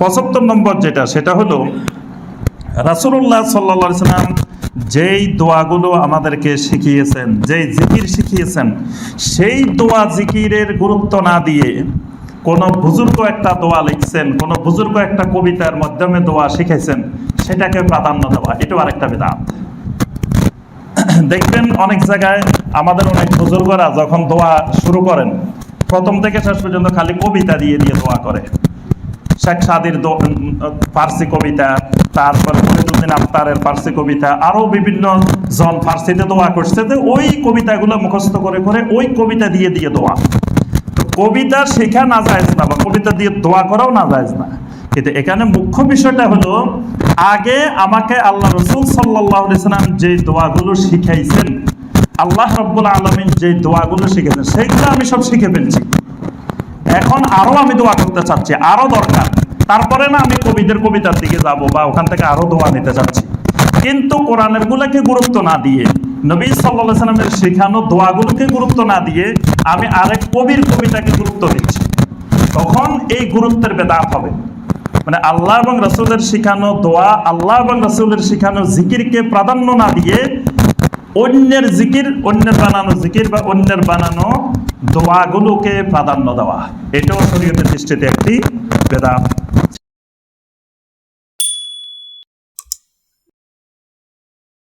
পঁচাত্তর নম্বর যেটা, সেটা হলো রাসুল্লাহ সাল্লা সাল্লাম যেই দোয়াগুলো আমাদেরকে শিখিয়েছেন, যেই জিকির শিখিয়েছেন, সেই দোয়া জিকিরের গুরুত্ব না দিয়ে কোনো বুজুর্গ একটা দোয়া লিখছেন, কোনো বুজুর্গ একটা কবিতার মাধ্যমে দোয়া শিখেছেন, সেটাকে প্রাধান্য দেওয়া, এটাও আরেকটা বেদাত। দেখবেন অনেক জায়গায় আমাদের অনেক বুজুর্গরা যখন দোয়া শুরু করেন, প্রথম থেকে শেষ পর্যন্ত খালি কবিতা দিয়ে দিয়ে দোয়া করে। শেখ সাদির ফার্সি কবিতা, তারপর ফরিদুদ্দিন আফতারের ফার্সি কবিতা আরও বিভিন্ন জন ফার্সিতে দোয়া করছে তো ওই কবিতাগুলো মুখস্থ করে করে ওই কবিতা দিয়ে দিয়ে দোয়া। কবিতা শেখা না যায় না বা কবিতা দিয়ে দোয়া করাও না যায় না। কিন্তু এখানে মুখ্য বিষয়টা হলো, আগে আমাকে আল্লাহ রসুল সাল্লাম যে দোয়াগুলো শিখাইছেন, আল্লাহ রব্বুল আলমিন যে দোয়াগুলো শিখেছেন সেইগুলো আমি সব শিখে ফেলছি। এখন আরও আমি দোয়া করতে চাচ্ছি, আরও দরকার। তারপরে না আমি কবিদের কবিতার দিকে যাব বা ওখান থেকে আরও দোয়া নিতে চাচ্ছি। কিন্তু কোরআনের গুলোকে গুরুত্ব না দিয়ে, নবী সাল্লাহ সাল্লামের শেখানো দোয়াগুলোকে গুরুত্ব না দিয়ে আমি আরেক কবির কবিতাকে গুরুত্ব দিচ্ছি। তখন এই গুরুত্বের বেদাত হবে। মানে আল্লাহ এবং রসুলের শিখানো দোয়া, আল্লাহ এবং রসুলের শিখানো জিকিরকে প্রাধান্য না দিয়ে অন্যের জিকির, অন্যের বানানো জিকির বা অন্যের বানানো দোয়াগুলোকে প্রাধান্য দেওয়া। এটাও শরীয়তের দৃষ্টিতে একটি বেদাত।